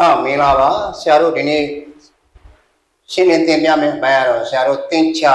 အာမင်္ဂလာပါဆရာတို့ဒီနေ့ရှင်းလင်းသင်ပြမယ့်အပိုင်းကတော့ဆရာတို့သင်္ချာ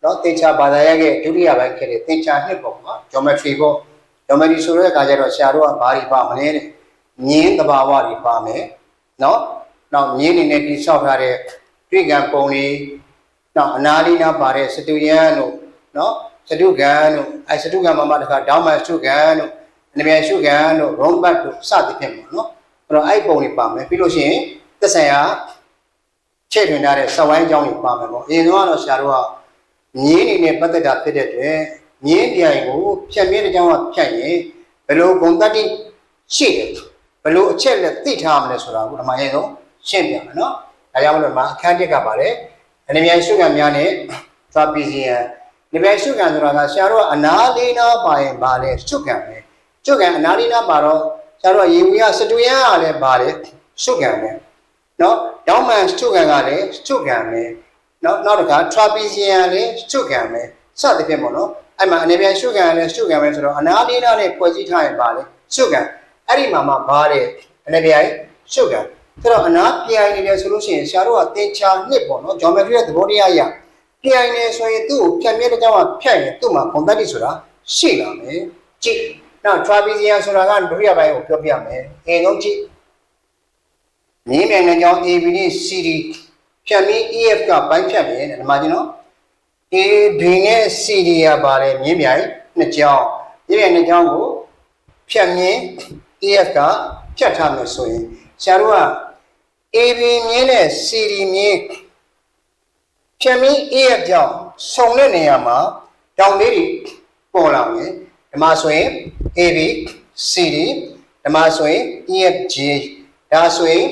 เนาะသင်္ချာဘာသာရပ်ရဲ့ဒုတိယပိုင်းဖြစ်တဲ့သင်္ချာနှစ်ပုံเนาะ geometry ပေါ့ geometry ဆိုတဲ့အခါကျတော့ဆရာတို့ကဘာတွေပါမလဲတဲ့မြင်းတဘာဝတွေပါမယ်เนาะနောက်မြင်းနေနဲ့တိဆောက်ထားတဲ့တွေ့ကံပုံတွေနောက်အနာလီနာပါတဲ့စတူယန်တို့เนาะစတုကံတို့အဲစတုကံမှာမှတခါဒေါင်းမန်စတုကံတို့အနေပြန်စတုကံတို့ round back တို့စသဖြင့်ပေါ့เนาะ အဲ့တော့အဲ့ပုံတွေပါမယ်ပြီးလို့ရှိရင်သက်ဆိုင်ရာချဲ့ထွင်ထားတဲ့စဝိုင်းကြောင်းတွေပါမယ်ပေါ့အရင်ကတော့ဆရာတို့ကမြင်းနေနဲ့ပတ်သက်တာဖြစ်တဲ့အတွက်မြင်းပြိုင်ကိုဖြတ်မြင်းတစ်ကြောင်းကဖြတ်ရင်ဘယ်လိုဂုံတတ္တိရှိတယ်ဘယ်လိုအချက်လက်သိထားမလဲဆိုတာကိုဒီမှာရင်ဆုံးရှင်းပြမယ်နော်ဒါကြောင့်မလို့မှာအခန်းတစ်ကပါလေအနေပြန်ရှုကံများနဲ့သာပီစီယံဒီပဲရှုကံဆိုတာကဆရာတို့ကအနာလေးနာပါရင်ပါလေရှုကံပဲရှုကံအနာလေးနာပါတော့ ဆရာတို့ကရေဝီကစတူယန်ကလည်းပါလေရှုကံပဲနော်ဒေါင်းမန်ရှုကံကလည်းရှုကံပဲနော်နောက်တစ်ခါ trapezium လည်းရှုကံပဲစသဖြင့်ပေါ့နော်အဲ့မှာအနေပြန်ရှုကံလည်းရှုကံပဲဆိုတော့အနာလေးနာနဲ့ဖွဲ့စည်းထားရင်ပါလေရှုကံအဲ့ဒီမှာမှပါတဲ့အနေပြန်ရှုကံဆိုတော့အနာပြိုင်နေတယ်ဆိုလို့ရှိရင်ဆရာတို့ကသင်္ချာနှစ်ပေါ့နော် geometry ရဲ့သဘောတရားအရပြိုင်နေဆိုရင်သူ့ကိုဖြတ်မြဲတဲ့ကြောင့်ဖြတ်ရင်သူ့မှာ contact ဆိုတာရှိလာမယ်ကြည့် နောက် trapezium ဆိုတာကဒုတိယပိုင်းကိုပြောပြမယ်အရင်ဆုံးကြည့်မြင်းမြန်တဲ့ကြောင့် AB နဲ့ CD ဖြတ်မြင်း EF ကပိုင်းဖြတ်တယ်ဒီမှာကျင်နော် AB နဲ့ CD ကပါတယ်မြင်းမြိုင်နှစ်ကြောင်းမြင်းမြိုင်နှစ်ကြောင်းကိုဖြတ်မြင်း EF ကဖြတ်ထားမယ်ဆိုရင်ဆရာတို့က AB မြင်းနဲ့ CD မြင်းဖြတ်မီးအေးရကြောင့်စုံတဲ့နေရာမှာတောင်လေးတွေပေါ်လာမယ် ဒီမှာဆိုရင် AB CD ဒီမှာဆိုရင် EFG ဒါဆိုရင်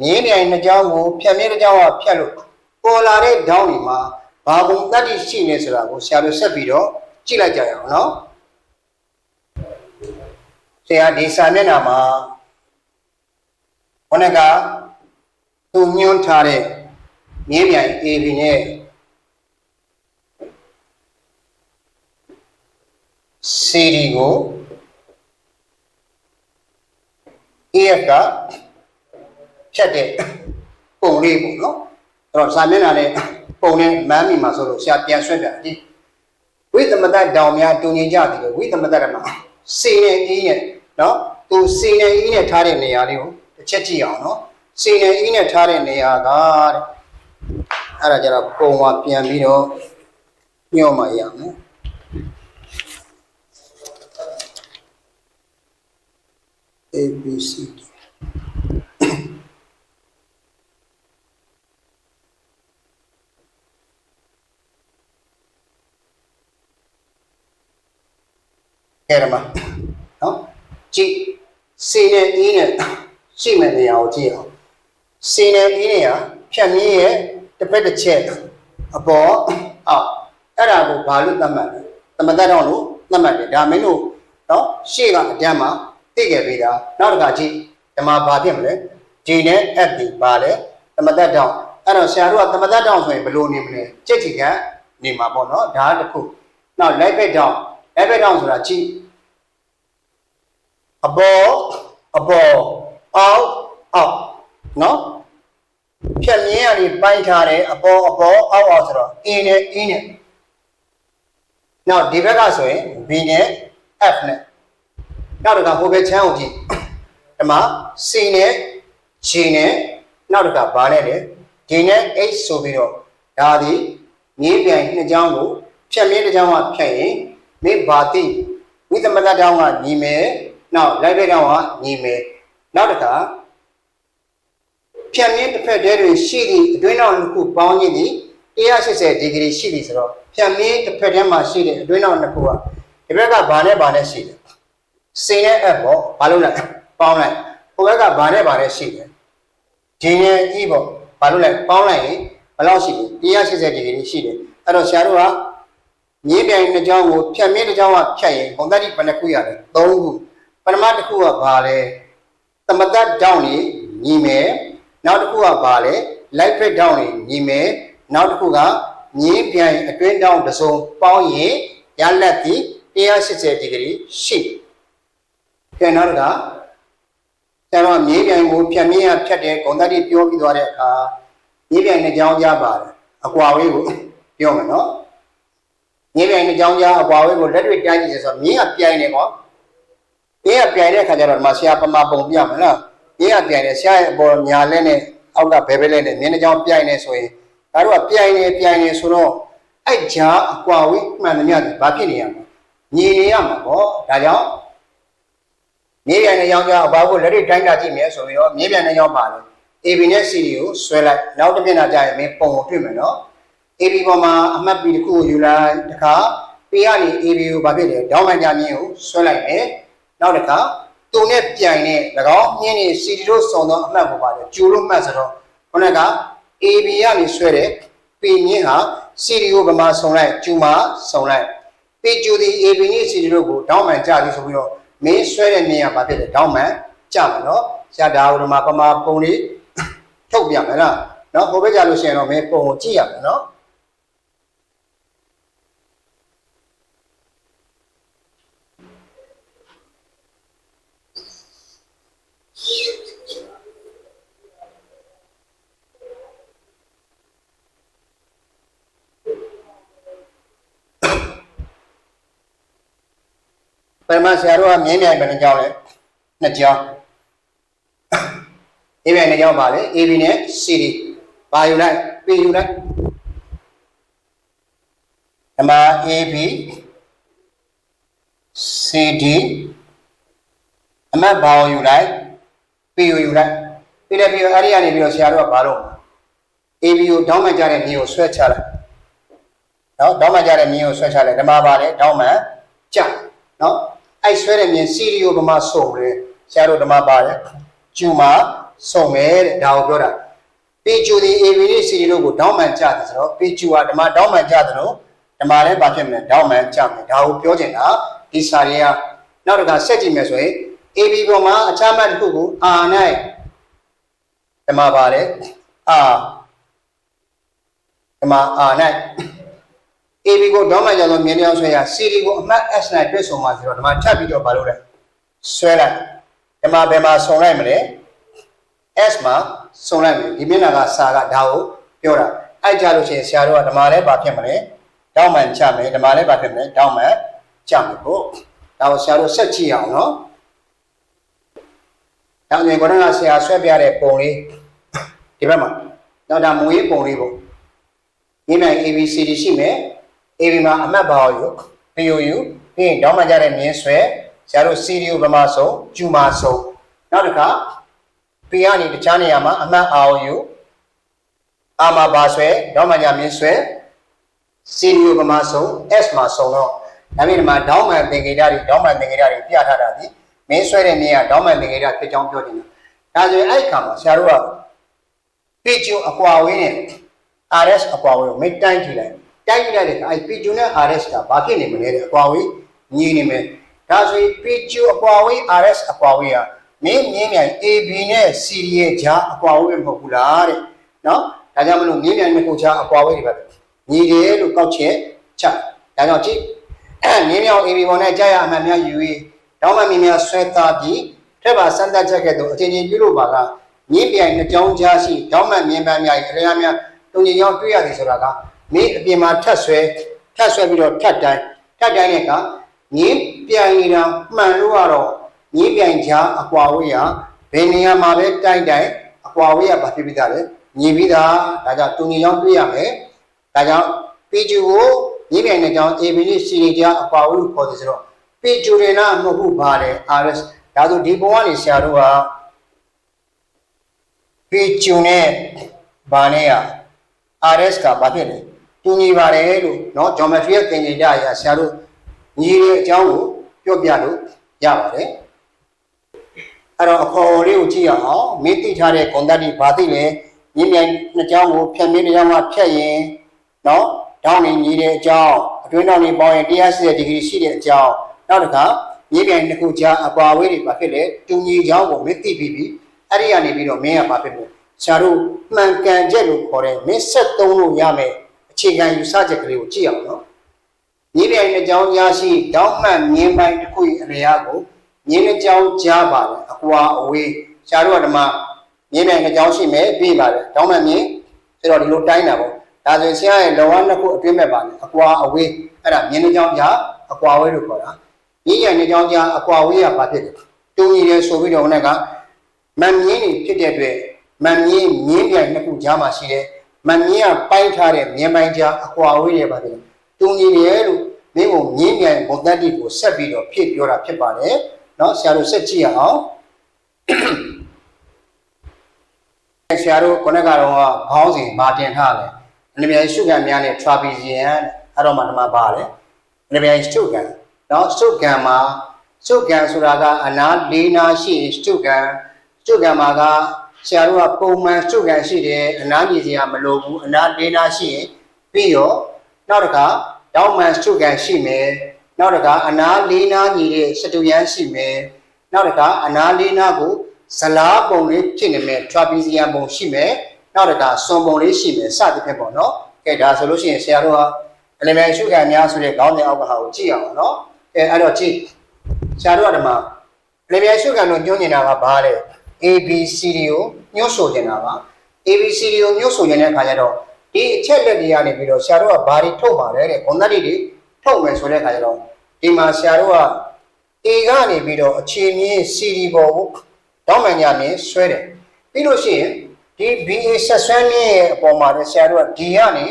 မြင်းပြိုင်နှစ်ကြောင်းကိုဖြတ်မြဲတစ်ကြောင်းကဖြတ်လို့ပေါ်လာတဲ့ဒေါင်းတွေမှာဘာပုံတတ္တိရှိနေဆိုတာကိုဆရာတို့ဆက်ပြီးတော့ကြည့်လိုက်ကြရအောင်နော်ဆရာဒီစာမျက်နှာမှာခொနကသူညွှန်းထားတဲ့မြင်းမြိုင် AB နဲ့ CD ကို AF ကဖြတ်တဲ့ပုံလေးပေါ့နော်အဲ့တော့ဇာမျက်နှာနဲ့ပုံနဲ့မမ်းမိမှာဆိုလို့ဆရာပြန်ဆွဲပြဒီဝိသမတတောင်များတူညီကြတယ်လို့ဝိသမတရမှာ C နဲ့ E နဲ့နော်သူ C နဲ့ E နဲ့ထားတဲ့နေရာလေးကိုတစ်ချက်ကြည့်အောင်နော် C နဲ့ E နဲ့ထားတဲ့နေရာကတဲ့အဲ့ဒါကြတော့ပုံမှာပြန်ပြီးတော့ညှော့မှရမယ် A B C D အဲ့ဒါမှနော်ကြည့် C နဲ့ E နဲ့ရှိမဲ့နေရာကိုကြည့်အောင် C နဲ့ E နဲ့ကဖြတ်မြင်းရဲ့တစ်ဖက်တစ်ချက်အပေါ်အောက်အဲ့ဒါကိုဘာလို့သတ်မှတ်လဲသမတ်တော့လို့သတ်မှတ်တယ်ဒါမင်းတို့နော်ရှေ့ကအတန်းမှာ သိခဲ့ပြီသားနောက်တစ်ခါကြည့်ဒီမှာဘာဖြစ်မလဲ G နဲ့ F ဒီဘာလဲသမတ်တော့အဲ့တော့ဆရာတို့ကသမတ်တော့ဆိုရင်ဘယ်လိုနေမလဲကြက်ချီကနေမှာပေါ့နော်ဒါတစ်ခုနောက် light back down light back down ဆိုတာကြည့်အပေါ်အပေါ်အောက်အောက်နော်ဖြတ်မြင်းရည်ပိုင်းထားတယ်အပေါ်အပေါ်အောက်အောက်ဆိုတော့ A နဲ့ E နဲ့နောက်ဒီဘက်ကဆိုရင် B နဲ့ F နဲ့ နောက်တစ်ခါဟိုဘက်ချမ်းကိုကြည့်ဒီမှာ C နဲ့ G နဲ့နောက်တစ်ခါဘာနဲ့လဲ D နဲ့ H ဆိုပြီးတော့ဒါဒီမြေပြိုင်နှစ်ကြောင်းကိုဖြတ်မြင်းတစ်ကြောင်းကဖြတ်ရင်မိဘာတိဝိသမတတောင်းကညီမယ်နောက်လိုက်ဘက်တောင်းကညီမယ်နောက်တစ်ခါဖြတ်မြင့်တစ်ဖက်တည်းတွင်ရှိသည့်အတွင်းနောက်တစ်ခုပေါင်းခြင်းသည်180ဒီဂရီရှိပြီဆိုတော့ဖြတ်မြင့်တစ်ဖက်တည်းမှာရှိတဲ့အတွင်းနောက်တစ်ခုကဒီဘက်ကဘာနဲ့ဘာနဲ့ရှိတယ် စင်နဲ့ F ပေါ့ဘာလို့လဲပေါင်းလိုက်ဟိုဘက်ကဘာနဲ့ဘာနဲ့ရှိတယ်ဒီနဲ့ E ပေါ့ဘာလို့လဲပေါင်းလိုက်ရင်ဘယ်လောက်ရှိလဲ180ဒီဂရီရှိတယ်အဲ့တော့ဆရာတို့ကမြေပြိုင်တစ်ကြောင်းကိုဖြတ်မြင့်တစ်ကြောင်းကဖြတ်ရင်ဘုံတတိဘယ်နှခုရလဲ3ခုပထမတစ်ခုကဘာလဲသမတတ်တောင်းနေညီမယ်နောက်တစ်ခုကဘာလဲ light break down နေညီမယ်နောက်တစ်ခုကမြင်းပြိုင်အတွင်းတောင်းတစ်စုံပေါင်းရင်ရလက်သည်180ဒီဂရီရှိ ကဲနောက်တစ်ခါဆရာတော်ကမြေပြိုင်ကိုဖြတ်မြင်းရဖြတ်တယ်ဂုံတတိပြောပြီးသွားတဲ့အခါမြေပြိုင်နှစ်ကြောင်းကြားပါတယ်အကွာဝေးကိုပြောမယ်နော်မြေပြိုင်နှစ်ကြောင်းကြားအကွာဝေးကိုလက်တွေ့တိုင်းကြည့်ဆိုတော့မြင်းကပြိုင်တယ်ပေါ့မြင်းကပြိုင်တဲ့အခါကျတော့ဒီမှာဆရာပမာပုံပြမယ်နော်မြင်းကပြိုင်တယ်ဆရာရဲ့အပေါ်ညာလဲနဲ့အောက်ကဘဲဘဲလဲနဲ့မြင်းနှစ်ကြောင်းပြိုင်နေဆိုရင်ဒါတို့ကပြိုင်နေပြိုင်နေဆိုတော့အဲ့ဂျာအကွာဝေးမှန်သမျှဒီဘာဖြစ်နေရမလဲညီနေရမှာပေါ့ဒါကြောင့် မြေပြန်တဲ့ရောင်းကြအပါကိုလက်တွေတိုင်းတာကြည့်မယ်ဆိုပြီးတော့မြေပြန်တဲ့ရောင်းပါလေ AB နဲ့ CD ကိုဆွဲလိုက်နောက်တစ်ပြက်နှာကြာရင်မင်းပုံကိုတွေ့မယ်နော် AB ပေါ်မှာအမှတ် B တစ်ခုကိုယူလိုက်တခါ P ကနေ AB ကိုဗာဖြစ်တယ်ဒေါင်းမှန်ကြမြင်းကိုဆွဲလိုက်မယ်နောက်တစ်ခါသူနဲ့ပြိုင်တဲ့၎င်းမြင်းနေ CD တို့စုံသောအမှတ်ကိုပါတယ်ကျူလို့မှတ်ဆိုတော့ခုနက AB ကနေဆွဲတဲ့ P မြင်းဟာ CD ကိုဗမာစုံလိုက်ကျူမှာစုံလိုက် P ကျူသည် AB နဲ့ CD တို့ကိုဒေါင်းမှန်ကြပြီဆိုပြီးတော့ မင်းဆွဲတဲ့နေရာဘာဖြစ်လဲတောင်းမှန်ကြမယ်နော်ဆရာဒါဟိုမှာပမာပုံလေးထုတ်ပြမယ်လားနော်ဟိုဘက်ကြလို့ရှိရင်တော့မင်းပုံကိုကြည့်ရမယ်နော်ပရ မဆရာတို့ကမြင်းမြိုင်ဘယ်နှကြောင်းလဲနှစ်ကြောင်း AB နှစ်ကြောင်းပါလေ AB နဲ့ CD ဘာယူလိုက် P ယူလိုက်အမ AB CD အမဘာကိုယူလိုက် P ကိုယူလိုက်ပြီးလည်းပြီးတော့အဲ့ဒီကနေပြီးတော့ဆရာတို့ကဘာလုပ်မလဲ AB ကိုတောင်းမှန်ကြတဲ့မြေကိုဆွဲချလိုက်နော်တောင်းမှန်ကြတဲ့မြေကိုဆွဲချလိုက်ဓမ္မပါလေတောင်းမှန်ကြနော် အဲ့ဆွဲတဲ့မြေစီရီကိုဗမာစုံတယ်ဆရာတို့ဓမ္မပါလေကျူမှာစုံမယ်တဲ့ဒါကိုပြောတာပေကျူဒီ AB နဲ့စီရီတို့ကိုတောင်းမှန်ကြတယ်ဆိုတော့ပေကျူဟာဓမ္မတောင်းမှန်ကြတယ်လို့ဓမ္မလည်းဘာဖြစ်မလဲတောင်းမှန်ကြမယ်ဒါကိုပြောချင်တာဒီစာတွေကနောက်တစ်ခါဆက်ကြည့်မယ်ဆိုရင် AB ပေါ်မှာအခြားမှတ်တစ်ခုကို R နဲ့ဓမ္မပါလေ R ဒီမှာအာနဲ့ AB ကိုဒေါမန်ကြတော့မြင်းတရားဆွဲရ CD ကိုအမှတ် S နဲ့တွဲဆုံပါဆိုတော့ဒီမှာထပ်ပြီးတော့မလုပ်လဲဆွဲလိုက်ဒီမှာဘယ်မှာဆုံလိုက်မလဲ S မှာဆုံလိုက်မယ်ဒီမျက်နှာကစာကဒါကိုပြောတာအဲ့ကြလို့ရှိရင်ဆရာတို့ကဒီမှာလည်းဗာဖြစ်မလဲဒေါမန်ချမယ်ဒီမှာလည်းဗာဖြစ်မလဲဒေါမန်ချမယ်ကိုဒါကိုဆရာတို့ဆက်ကြည့်အောင်နော်တောင်းရင်ကိုရကဆရာဆွဲပြတဲ့ပုံလေးဒီဘက်မှာတော့ဒါမွေးပုံလေးပေါ့ဒီနိုင် ABCD ရှိမယ် AB မှာအမှတ်ပါယူ POU ပြီးရင်တောင်းမှကြတဲ့မြင်းဆွဲဆရာတို့ CD ကိုဗမာဆုံးကျူမာဆုံးနောက်တစ်ခါ P ကနေတခြားနေရာမှာအမှတ် ROU အာမှာပါဆွဲတောင်းမှကြမြင်းဆွဲ CD ကိုဗမာဆုံး S မှာဆုံးတော့ဒါပေမဲ့ဒီမှာဒေါင်းမှန်သင်္ကေတတွေဒေါင်းမှန်သင်္ကေတတွေပြထားတာဒီမင်းဆွဲတဲ့မြင်းကဒေါင်းမှန်သင်္ကေတဖြစ်ကြောင်းပြောတယ်ဒါဆိုရင်အဲ့ခါမှာဆရာတို့ကပေကျုံအကွာဝေးနဲ့ RS အကွာဝေးကိုမိတ်တိုင်းကြည့်လိုက် တိုင်းကြည့်လိုက်တဲ့အခါအဲ့ပေကျုံနဲ့ RS ကဘာဖြစ်နေမလဲတဲ့အကွာဝေးညီနေမယ်ဒါဆိုရင်ပေကျုံအကွာဝေး RS အကွာဝေးကမင်းမြင်းမြန် AB နဲ့ CD ရဲ့ဂျာအကွာဝေးမဟုတ်ဘူးလားတဲ့နော်ဒါကြောင့်မလို့မြင်းမြန်နှစ်ခုကြားအကွာဝေးတွေပဲညီတယ်လို့ကောက်ချက်ချက်ဒါကြောင့်ကြည့်မြင်းမြောင် AB ပေါ်နဲ့ကြာရအမှန်များယူပြီးတောင်းမှမြင်းများဆွဲသားပြီးထက်ပါစမ်းသပ်ချက်ကဲ့သို့အချင်းချင်းပြုလို့ပါကမြင်းပြိုင်နှစ်ကြောင်းကြားရှိတောင်းမှန်မြင်းပန်းများအရေများတုံကြီးကြောင်းတွေ့ရတယ်ဆိုတာက မင်းအပြင်မှာထက်ဆွဲထက်ဆွဲပြီးတော့ထက်တိုင်းထက်တိုင်းတဲ့ကမြင်းပြိုင်နေတာမှန်လို့ကတော့မြင်းပြိုင်ကြားအကွာဝေးရဘယ်နေရာမှာပဲတိုင်းတိုင်းအကွာဝေးရဘာဖြစ်ပြီးသားလဲညီပြီးသားဒါကြောင့်တုံကြီးကြောင်းတွေ့ရမယ်ဒါကြောင့်ပီဂျူကိုမြင်းပြိုင်နှစ်ကြောင်း AB နဲ့ CD ကြားအကွာဝေးကိုခေါ်တယ်ဆိုတော့ပီဂျူတွေနာမဟုတ်ဘူးပါလေ RS ဒါဆိုဒီပုံကနေဆရာတို့ကပေကျုံနဲ့ဘာနဲ့อ่ะ RS ကဘာဖြစ်လဲ တူညီပါတယ်လို့เนาะ geometry ရဲ့သင်္ကေတအရာဆရာတို့ညီတဲ့အကြောင်းကိုပြောပြလို့ရပါတယ်အဲ့တော့အခေါ်လေးကိုကြည့်ရအောင်မင်းသိထားတဲ့ဂုဏ်တတ်ဒီဘာသိလဲညီမြိုင်နှစ်ကြောင်းကိုဖြတ်မင်းတစ်ကြောင်းကဖြတ်ရင်เนาะဒေါင်းနေညီတဲ့အကြောင်းအတွင်းတောင်းနေပေါင်းရင်180ဒီဂရီရှိတဲ့အကြောင်းနောက်တစ်ခါညီမြိုင်တစ်ခုကြားအကွာဝေးတွေဘာဖြစ်လဲတူညီကြောင်းကိုမင်းသိပြီးပြီအဲ့ဒီကနေပြီးတော့မင်းကဘာဖြစ်လဲဆရာတို့မှန်ကန်ချက်လို့ခေါ်တဲ့မင်းဆက်သုံးလို့ရမယ် အခြေခံယူဆချက်ကလေးကိုကြည့်အောင်နော်ညီမြိုင်တစ်ကြောင်းရရှိတောင်းမှန်မြင်းပိုင်းတစ်ခုရဲ့အရေအကိုမြင်းတစ်ကြောင်းကြားပါတယ်အကွာအဝေးဆရာတို့ကဓမ္မမြင်းနိုင်နှစ်ကြောင်းရှိမယ်ပြီးပါတယ်တောင်းမှန်မြင်းဆိုတော့ဒီလိုတိုင်းတာပေါ့ဒါဆိုရင်ဆရာရဲ့လောကနှစ်ခုအတွင်းမဲ့ပါလေအကွာအဝေးအဲ့ဒါမြင်းနှစ်ကြောင်းကြားအကွာအဝေးလို့ခေါ်တာမြင်းရနှစ်ကြောင်းကြားအကွာအဝေးကဘာဖြစ်လဲတူညီတယ်ဆိုပြီးတော့ဦးကမန်မြင်းနေဖြစ်တဲ့အတွက်မန်မြင်းမြင်းပြိုင်နှစ်ခုကြားမှာရှိတယ် မန်မြင်းကပိုင်းထားတဲ့မြင်းပိုင်းကြားအကွာအဝေးတွေပါတယ်တူညီတယ်လို့မင်းကိုမြင်းပြိုင်ဘုဒ္ဓတိကိုဆက်ပြီးတော့ဖြစ်ပြောတာဖြစ်ပါတယ်เนาะဆရာတို့ဆက်ကြည့်ရအောင် ဆရာတို့ခုနကတော့ခေါင်းစဉ်မာတင်ထားတယ်အနည်းများရှုခံများနဲ့ trapezium အဲ့တော့မှဒီမှာပါတယ်အနည်းများရှုခံเนาะရှုခံမှာရှုခံဆိုတာကအနာလေးနာရှိရင်ရှုခံရှုခံမှာက ဆရာတို့ကပုံမှန်ရှုခံရှိတယ်အနာညီစရာမလိုဘူးအနာလေးနာရှိရင်ပြီးရောနောက်တစ်ခါတောင်းမှန်ရှုခံရှိမယ်နောက်တစ်ခါအနာလေးနာညီတဲ့စတူယန်ရှိမယ်နောက်တစ်ခါအနာလေးနာကိုဇလားပုံလေးဖြစ်နေမဲ့ trapezium ပုံရှိမယ်နောက်တစ်ခါစွန်ပုံလေးရှိမယ်စသဖြင့်ပေါ့နော်ကဲဒါဆိုလို့ရှိရင်ဆရာတို့က element ရှုခံများဆိုတဲ့ခေါင်းစဉ်အောက်ကဟာကိုကြည့်အောင်ပါနော်ကဲအဲ့တော့ကြည့်ဆရာတို့ကဒီမှာ element ရှုခံလို့ညွှန်နေတာကဘာလဲ ABCD ကိုညွှန်ဆိုနေတာပါ ABCD ကိုညွှန်ဆိုနေတဲ့အခါကျတော့ဒီအချက်လက်တွေကနေပြီးတော့ဆရာတို့ကဘာတွေထုတ်ပါလဲတဲ့ဘုံသက်တွေထုတ်မယ်ဆိုတဲ့အခါကျတော့ဒီမှာဆရာတို့က A ကနေပြီးတော့အခြေမြင့် CD ပေါ်ကိုတောင်းမှန်ကြမြင်ဆွဲတယ်ပြီးလို့ရှိရင်ဒီ BA ဆက်ဆွဲမြင့်ရဲ့အပေါ်မှာလည်းဆရာတို့က D ကနေ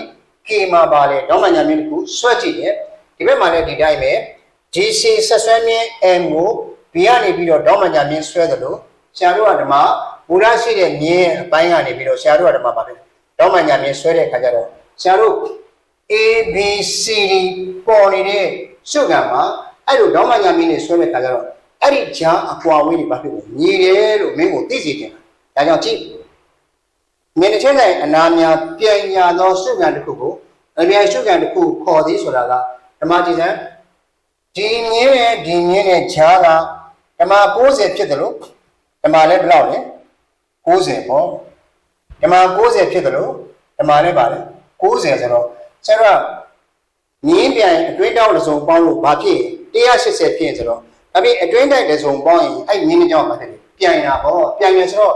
K မှာပါလေတောင်းမှန်ကြမြင်တခုဆွဲကြည့်တယ်ဒီဘက်မှာလည်းဒီတိုင်းပဲ GC ဆက်ဆွဲမြင့် M ကို B ကနေပြီးတော့တောင်းမှန်ကြမြင်ဆွဲတယ်လို့ ဆရာတို့ကဓမ္မဘူရရှိတဲ့မြင်းအပိုင်းကနေပြီးတော့ဆရာတို့ကဓမ္မပါပဲတောင်းမှန်ကြမြင်ဆွဲတဲ့အခါကျတော့ဆရာတို့ A B C D ပေါ်နေတဲ့ရှုခံမှာအဲ့လိုတောင်းမှန်ကြမြင်နေဆွဲတဲ့အခါကျတော့အဲ့ဒီဂျာအကွာဝေးတွေဘာဖြစ်လဲညီတယ်လို့မင်းကိုသိစေချင်တာဒါကြောင့်ကြည့်မြင်တဲ့ချင်းတိုင်းအနာများပြန်ညာသောရှုခံတစ်ခုကိုအမြဲရှုခံတစ်ခုခေါ်သည်ဆိုတာကဓမ္မကြည်စံဒီမြင်းနဲ့ဒီမြင်းနဲ့ဂျာကဓမ္မ60ဖြစ်တယ်လို့ ဓမ္မလည်းဘယ်လောက်လဲ60ပေါ့ဓမ္မ60ဖြစ်တယ်လို့ဓမ္မလည်းပါလေ60ဆိုတော့ဆရာကမြင်းပြန်အတွင်းတောက်တစ်စုံပေါင်းလို့ဘာဖြစ်180ဖြစ်ဆိုတော့အပြင်အတွင်းတိုက်တစ်စုံပေါင်းရင်အဲ့မြင်းတစ်ကြောင်ပါတယ်ပြန်ရဟောပြန်ရဆိုတော့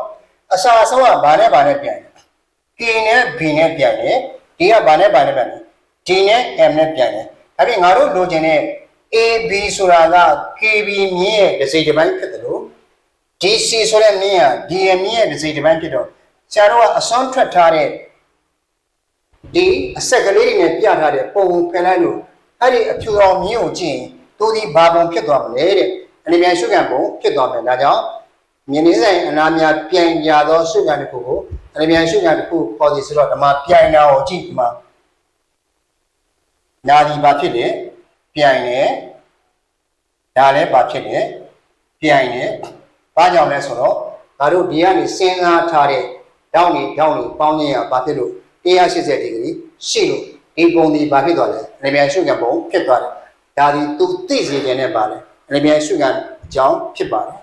အစာအဆုံးကဘာနဲ့ဘာနဲ့ပြန်လဲ K နဲ့ B နဲ့ပြန်တယ် D ကဘာနဲ့ဘာနဲ့ပြန်လဲ D နဲ့ M နဲ့ပြန်တယ်အဲ့ဒီငါတို့လိုချင်တဲ့ AB ဆိုတာက KB မြင်းရဲ့တစ်စိတ်တစ်ပိုင်းဖြစ်တယ်လို့ DC ဆိုတဲ့မြင်းက DM မြင်းရဲ့တစ်စိတ်တစ်ပိုင်းဖြစ်တော့ဆရာတို့ကအစွမ်းထွက်ထားတဲ့ဒီအဆက်ကလေးတွေနဲ့ပြထားတဲ့ပုံဖယ်လိုက်လို့အဲ့ဒီအဖြူအောင်မြင်းကိုကြည့်ရင်သူဒီဘာပုံဖြစ်သွားမလဲတဲ့အနေပြန်ရှုခံပုံဖြစ်သွားမယ်ဒါကြောင့်မြင်းနေဆိုင်အနာများပြန်ကြသောရှုခံတစ်ခုကိုအနေပြန်ရှုခံတစ်ခုပေါ်စီဆိုတော့ဓမ္မပြန်တာကိုကြည့်ဒီမှာနာဒီဘာဖြစ်လဲပြန်တယ်ဒါလည်းဘာဖြစ်လဲပြန်တယ် ဘာကြောင့်လဲဆိုတော့ငါတို့ဒီကနေစဉ်းစားထားတဲ့တောင်းနေတောင်းနေပေါင်းခြင်းရဘာဖြစ်လို့180ဒီဂရီရှိလို့ဒီပုံဒီဘာဖြစ်သွားလဲအလျင်ရှုခံပုံဖြစ်သွားတယ်ဒါဒီသူသိစေခြင်းနဲ့ပါလဲအလျင်ရှုခံအကြောင်းဖြစ်ပါတယ်